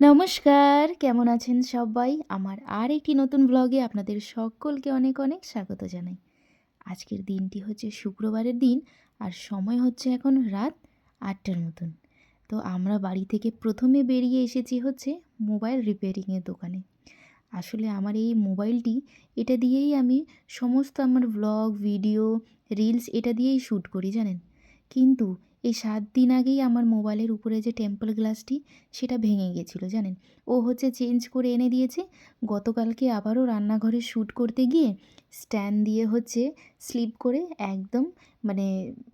নমস্কার, কেমন আছেন সবাই? আমার আর একটি নতুন ব্লগে আপনাদের সকলকে অনেক অনেক স্বাগত জানাই। আজকের দিনটি হচ্ছে শুক্রবারের দিন আর সময় হচ্ছে এখন রাত আটটার মতন। তো আমরা বাড়ি থেকে প্রথমে বেরিয়ে এসেছি হচ্ছে মোবাইল রিপেয়ারিংয়ের দোকানে। আসলে আমার এই মোবাইলটি এটা দিয়েই আমি সমস্ত আমার ব্লগ ভিডিও রিলস এটা দিয়েই শ্যুট করি, জানেন? কিন্তু এই সাত দিন আগেই আমার মোবাইলের উপরে যে টেম্পল গ্লাসটি, সেটা ভেঙে গিয়েছিল জানেন? ও হচ্ছে চেঞ্জ করে এনে দিয়েছে। গতকালকে আবারও রান্নাঘরে শ্যুট করতে গিয়ে স্ট্যান্ড দিয়ে হচ্ছে স্লিপ করে একদম মানে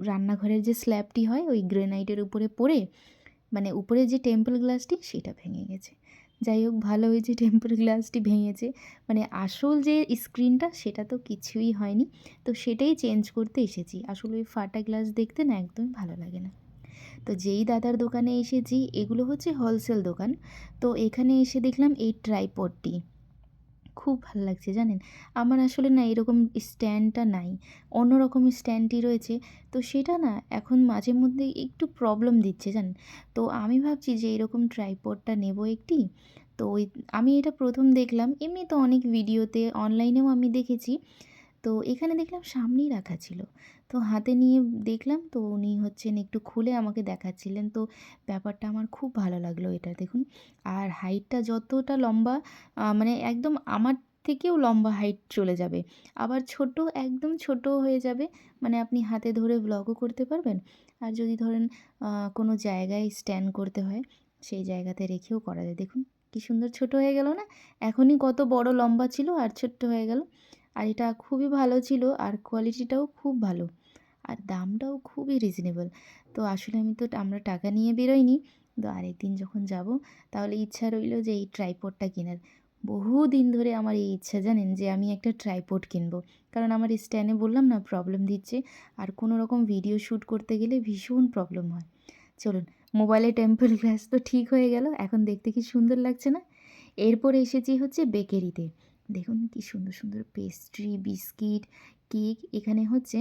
রান্নাঘরের যে স্ল্যাবটি হয়, ওই গ্রেনাইটের উপরে পড়ে মানে উপরে যে টেম্পল গ্লাসটি, সেটা ভেঙে গেছে। যাই হোক, ভালো হয়েছে টেম্পল গ্লাসটি ভেঙেছে। মানে আসল যে স্ক্রিনটা সেটা তো কিছুই হয়নি। তো সেটাই চেঞ্জ করতে এসেছি। আসলে ওই ফাটা গ্লাস দেখতে না একদমই ভালো লাগে না। তো যেই দাদার দোকানে এসেছি, এগুলো হচ্ছে হোলসেল দোকান। তো এখানে এসে দেখলাম এই ট্রাইপডটি খুব ভালো লাগছে জানেন। আমার আসলে না এরকম স্ট্যান্ডটা নাই। অন্যরকম স্ট্যান্ডটি রয়েছে। তো সেটা না এখন মাঝে মধ্যে একটু প্রবলেম দিচ্ছে জানেন। তো আমি ভাবছি যে এরকম ট্রাইপডটা নেব একটি। তো আমি এটা প্রথম দেখলাম। এমনি তো অনেক ভিডিওতে, অনলাইনেও আমি দেখেছি। তো এখানে দেখলাম সামনেই রাখা ছিল। তো হাতে নিয়ে দেখলাম তো উনি হচ্ছেন একটু খুলে আমাকে দেখাচ্ছিলেন। তো ব্যাপারটা আমার খুব ভালো লাগল এটা দেখুন। আর হাইটটা যতটা লম্বা মানে একদম আমার থেকেও লম্বা হাইট চলে যাবে। আবার ছোট, একদম ছোট হয়ে যাবে মানে আপনি হাতে ধরে ব্লগও করতে পারবেন। আর যদি ধরেন কোনো জায়গায় স্ট্যান্ড করতে হয়, সেই জায়গাতে রেখেও করা যায়। দেখুন কি সুন্দর ছোট হয়ে গেল না? এখনই কত বড় লম্বা ছিল আর ছোট্ট হয়ে গেল। আর এটা খুবই ভালো ছিল আর কোয়ালিটিটাও খুব ভালো। আর দামটাও খুবই রিজনেবল তো আসলে আমি তো আমরা টাকা নিয়ে বেরোইনি। তো আরেকদিন যখন যাব, তাহলে ইচ্ছা রইল যে এই ট্রাইপডটা কেনার। বহু দিন ধরে আমার এই ইচ্ছা, জানেন? যে আমি একটা ট্রাইপড কিনবো। কারণ আমার স্ট্যান্ডে বললাম না প্রবলেম দিচ্ছে। আর কোনো রকম ভিডিও শ্যুট করতে গেলে ভীষণ প্রবলেম হয়। চলুন মোবাইলে টেম্পল গ্লাস তো ঠিক হয়ে গেল। এখন দেখতে কি সুন্দর লাগছে না? এরপরে এসেছি হচ্ছে বেকারিতে। দেখুন কি সুন্দর সুন্দর পেস্ট্রি বিস্কিট কেক এখানে হচ্ছে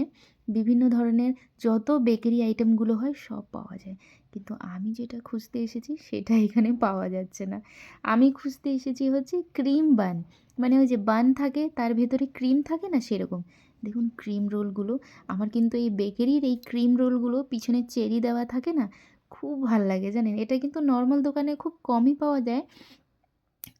বিভিন্ন ধরনের যত বেকারি আইটেমগুলো হয় সব পাওয়া যায়। কিন্তু আমি যেটা খুঁজতে এসেছি সেটা এখানে পাওয়া যাচ্ছে না। আমি খুঁজতে এসেছি হচ্ছে ক্রিম বান মানে ওই যে বান থাকে তার ভেতরে ক্রিম থাকে না সেরকম? দেখুন ক্রিম রোলগুলো আমার কিন্তু এই বেকারির এই ক্রিম রোলগুলো পিছনে চেরি দেওয়া থাকে না? খুব ভালো লাগে জানেন? এটা কিন্তু নর্মাল দোকানে খুব কমই পাওয়া যায়।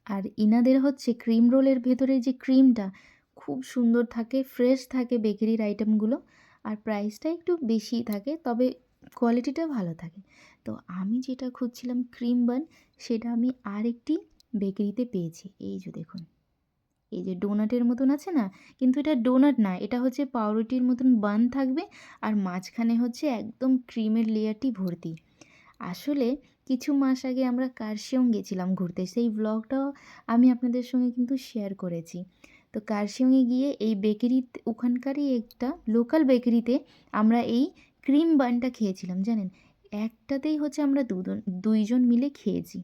আর ইনাদের হচ্ছে ক্রিম রোলের ভেতরে যে ক্রিমটা খুব সুন্দর থাকে ফ্রেশ থাকে বেকারির আইটেমগুলো আর প্রাইসটা একটু বেশি থাকে, তবে কোয়ালিটিটা ভালো থাকে। তো আমি যেটা খুঁজছিলাম ক্রিম বান সেটা আমি আরেকটি বেকারিতে পেয়েছি। এই যে দেখুন। এই যে ডোনাটের মতন আছে না? কিন্তু এটা ডোনাট না, এটা হচ্ছে পাউরুটির মতন বান থাকবে, আর মাঝখানে হচ্ছে একদম ক্রিমের লেয়ারটি ভর্তি। আসলে কিছু মাস আগে আমরা কার্শিয়ং গেছিলাম ঘুরতে। সেই ব্লগটাও আমি আপনাদের সঙ্গে কিন্তু শেয়ার করেছি। তো কার্শিয়ংয়ে গিয়ে এই বেকারি ওখানকারই একটা লোকাল বেকারিতে আমরা এই ক্রিম বানটা খেয়েছিলাম, জানেন? একটাতেই হচ্ছে আমরা দুজন, দুইজন মিলে খেয়েছি।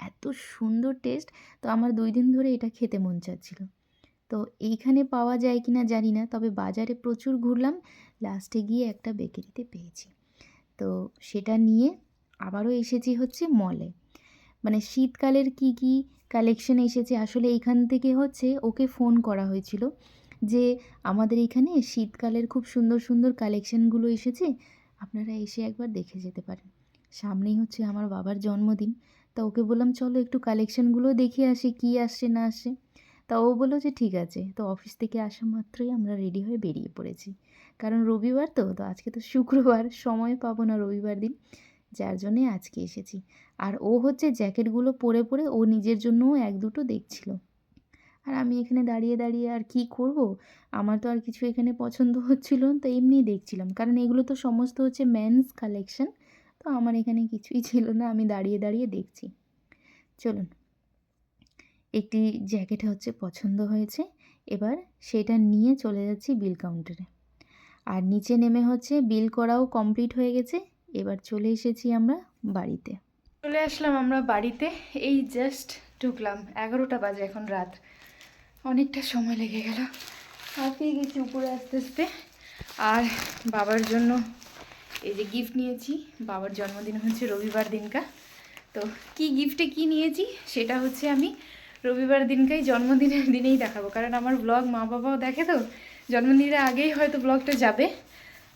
এত সুন্দর টেস্ট তো আমার দুই দিন ধরে এটা খেতে মন চাচ্ছিল। তো এইখানে পাওয়া যায় কি না জানি না, তবে বাজারে প্রচুর ঘুরলাম। লাস্টে গিয়ে একটা বেকারিতে পেয়েছি। তো সেটা নিয়ে আবারও এসেছি হচ্ছে মলে মানে শীতকালের কি কি কালেকশন এসেছে, আসলে এইখান থেকে হচ্ছে ওকে ফোন করা হয়েছিল যে আমাদের এখানে শীতকালের খুব সুন্দর সুন্দর কালেকশানগুলো এসেছে, আপনারা এসে একবার দেখে যেতে পারেন। সামনেই হচ্ছে আমার বাবার জন্মদিন, তা ওকে বললাম, চলো একটু কালেকশানগুলো দেখে আসি, কী আসছে না আসছে? তা ও বলল যে, ঠিক আছে। তো অফিস থেকে আসা মাত্রই আমরা রেডি হয়ে বেরিয়ে পড়েছি। কারণ রবিবার তো তো আজকে তো শুক্রবার, সময় পাবো না রবিবার দিন। যার জন্যে আজকে এসেছি। আর ও হচ্ছে জ্যাকেটগুলো পরে পরে ও নিজের জন্যও এক দুটো দেখছিল। আর আমি এখানে দাঁড়িয়ে দাঁড়িয়ে আর কি করব? আমার তো আর কিছু এখানে পছন্দ হচ্ছিল তো এমনিই দেখছিলাম। কারণ এগুলো তো সমস্ত হচ্ছে মেন্স কালেকশন তো আমার এখানে কিছুই ছিল না, আমি দাঁড়িয়ে দাঁড়িয়ে দেখছি। চলুন, একটি জ্যাকেট হচ্ছে পছন্দ হয়েছে। এবার সেটা নিয়ে চলে যাচ্ছি বিল কাউন্টারে আর নিচে নেমে হচ্ছে বিল করাও কমপ্লিট হয়ে গেছে। এবার চলে এসেছি আমরা বাড়িতে। চলে আসলাম আমরা বাড়িতে। এই জাস্ট ঢুকলাম। এগারোটা বাজে এখন রাত। অনেকটা সময় লেগে গেল। হাঁপিয়ে গেছি উপরে আস্তে আস্তে। আর বাবার জন্য এই যে গিফট নিয়েছি। বাবার জন্মদিন হচ্ছে রবিবার দিনকা। তো কি গিফটে কি নিয়েছি সেটা হচ্ছে আমি রবিবার দিনকেই জন্মদিনের দিনেই দেখাবো। কারণ আমার ব্লগ মা বাবাও দেখে তো। জন্মদিনের আগেই হয়তো ব্লগটা যাবে।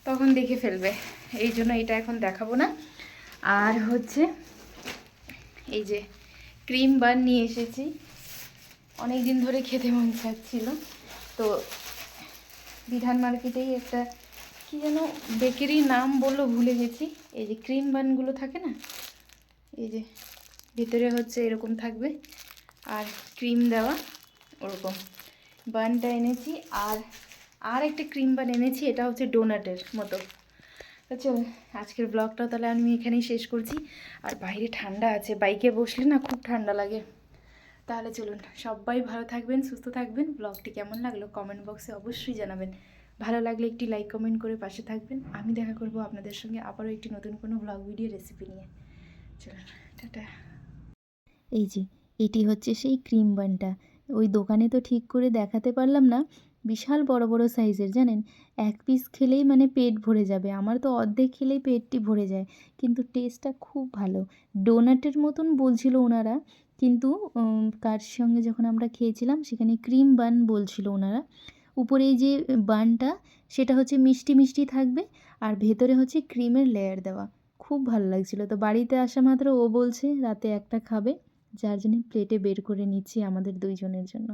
তখন দেখে ফেলবে। এই জন্য এটা এখন দেখাবো না। আর হচ্ছে এই যে ক্রিম বান নিয়ে এসেছি। অনেক দিন ধরে খেতে মন চাচ্ছিল। তো বিধান মার্কেটেই একটা কি যেন বেকারি নাম বলল ভুলে গেছি। এই যে ক্রিম বানগুলো থাকে না? এই যে ভিতরে হচ্ছে এরকম থাকবে। আর ক্রিম দেওয়া ওরকম। বানটা এনেছি। আর আর একটা ক্রিম বান এনেছি এটা হচ্ছে ডোনাটের মতো। তো চল, আজকের ব্লগটা তাহলে আমি এখানেই শেষ করছি। আর বাইরে ঠান্ডা আছে, বাইকে বসলে না খুব ঠান্ডা লাগে। তাহলে চলুন, সবাই ভালো থাকবেন, সুস্থ থাকবেন। ব্লগটি কেমন লাগল কমেন্ট বক্সে অবশ্যই জানাবেন। ভালো লাগলে একটি লাইক কমেন্ট করে পাশে থাকবেন। আমি দেখা করব আপনাদের সঙ্গে আবারও একটি নতুন কোনো ব্লগ ভিডিও রেসিপি নিয়ে। চলুন, টাটা। এই যে, এটি হচ্ছে সেই ক্রিম বানটা ওই দোকানে তো ঠিক করে দেখাতে পারলাম না বিশাল বড় বড় সাইজের, জানেন? এক পিস খেলেই মানে পেট ভরে যাবে। আমার তো অর্ধেক খেলেই পেটটি ভরে যায়। কিন্তু টেস্টটা খুব ভালো। ডোনাটের মতন বলছিল ওনারা। কিন্তু কার সঙ্গে যখন আমরা খেয়েছিলাম, সেখানে ক্রিম বান বলছিল ওনারা। উপরে যে বানটা সেটা হচ্ছে মিষ্টি মিষ্টি থাকবে। আর ভেতরে হচ্ছে ক্রিমের লেয়ার দেওয়া। খুব ভালো লাগছিল। তো বাড়িতে আসা মাত্র ও বলছে, রাতে একটা খাবে। যার জন্য প্লেটে বের করে নিচ্ছি আমাদের দুইজনের জন্য।